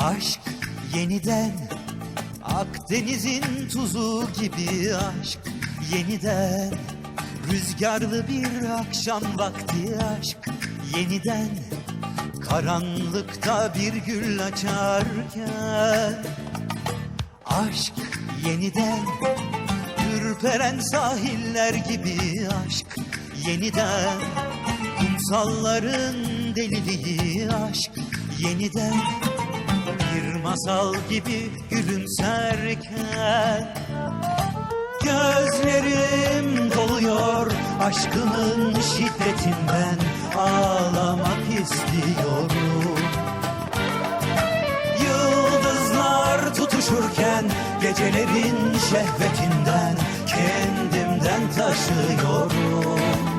Aşk yeniden Akdeniz'in tuzu gibi aşk yeniden. Rüzgarlı bir akşam vakti aşk yeniden. Karanlıkta bir gül açarken. Aşk yeniden Ürperen sahiller gibi aşk yeniden. Kumsalların deliliği aşk yeniden masal gibi gülümserken Gözlerim doluyor aşkının şiddetinden Ağlamak istiyorum. Yıldızlar tutuşurken gecelerin şehvetinden kendimden taşıyorum